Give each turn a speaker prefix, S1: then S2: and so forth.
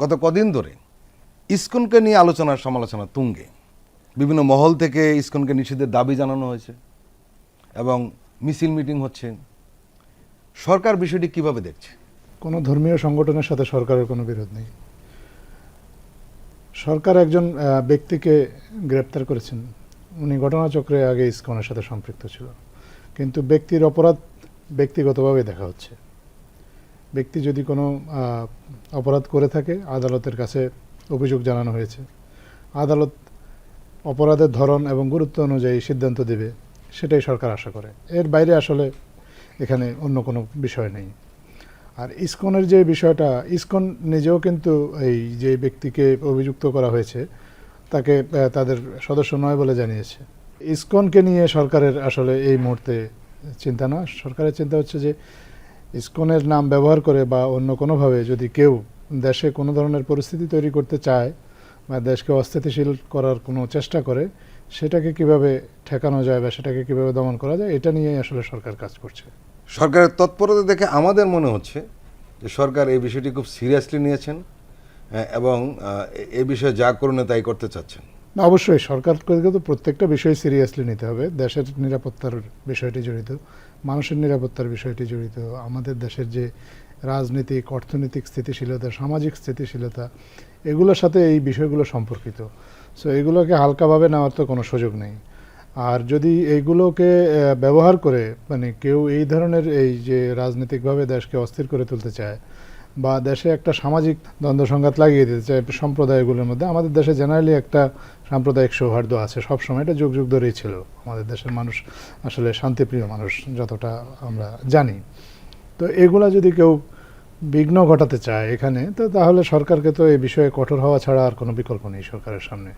S1: গত কদিন ধরে ইস্কনকে নিয়ে আলোচনা সমালোচনা তুঙ্গে। বিভিন্ন মহল থেকে ইস্কনকে নিষেধের দাবি জানানো হয়েছে এবং মিছিল মিটিং হচ্ছে। সরকার বিষয়টি কীভাবে দেখছে?
S2: কোনো ধর্মীয় সংগঠনের সাথে সরকারের কোনো বিরোধ নেই। সরকার একজন ব্যক্তিকে গ্রেপ্তার করেছেন। উনি ঘটনাচক্রে আগে ইস্কনের সাথে সম্পৃক্ত ছিল। কিন্তু ব্যক্তির অপরাধ ব্যক্তিগতভাবে দেখা হচ্ছে। ব্যক্তি যদি কোনো অপরাধ করে থাকে, আদালতের কাছে অভিযোগ জানানো হয়েছে। আদালত অপরাধের ধরন এবং গুরুত্ব অনুযায়ী সিদ্ধান্ত দেবে, সেটাই সরকার আশা করে। এর বাইরে আসলে এখানে অন্য কোনো বিষয় নেই। আর ইসকনের যে বিষয়টা, ইসকন নিজেও কিন্তু এই যে ব্যক্তিকে অভিযুক্ত করা হয়েছে, তাকে তাদের সদস্য নয় বলে জানিয়েছে। ইসকনকে নিয়ে সরকারের আসলে এই মুহূর্তে চিন্তা না সরকারের চিন্তা হচ্ছে যে ইসকনের নাম ব্যবহার করে বা অন্য কোনোভাবে যদি কেউ দেশে কোনো ধরনের পরিস্থিতি তৈরি করতে চায় বা দেশকে অস্থিতিশীল করার কোনো চেষ্টা করে সেটাকে কীভাবে ঠেকানো যায় বা সেটাকে কীভাবে দমন করা যায় এটা নিয়েই আসলে সরকার কাজ করছে।
S1: সরকারের তৎপরতা দেখে আমাদের মনে হচ্ছে যে সরকার এই বিষয়টি খুব সিরিয়াসলি নিয়েছেন আহ, এবং এ বিষয়ে যা করণে তাই করতে চাচ্ছেন।
S2: না, অবশ্যই সরকারকে তো প্রত্যেকটা বিষয় সিরিয়াসলি নিতে হবে। দেশের নিরাপত্তার বিষয়টি জড়িত মানুষের নিরাপত্তার বিষয়টি জড়িত আমাদের দেশের যে রাজনৈতিক অর্থনৈতিক স্থিতিশীলতা সামাজিক স্থিতিশীলতা এগুলোর সাথে এই বিষয়গুলো সম্পর্কিত। সো এগুলোকে হালকাভাবে নেওয়ার তো কোনো সুযোগ নেই। আর যদি এইগুলোকে ব্যবহার করে মানে কেউ এই ধরনের এই যে রাজনৈতিকভাবে দেশকে অস্থির করে তুলতে চায় বা দেশে একটা সামাজিক দ্বন্দ্ব সংঘাত লাগিয়ে দিতে চায় সম্প্রদায়গুলোর মধ্যে, আমাদের দেশে জেনারেলি একটা সাম্প্রদায়িক সৌহার্দ্য আছে সবসময়। এটা যুগ যুগ ধরেই ছিল। আমাদের দেশের মানুষ আসলে শান্তিপ্রিয় মানুষ, যতটা আমরা জানি। তো এগুলা যদি কেউ বিঘ্ন ঘটাতে চায় এখানে, তো তাহলে সরকারকে তো এই বিষয়ে কঠোর হওয়া ছাড়া আর কোনো বিকল্প নেই সরকারের সামনে।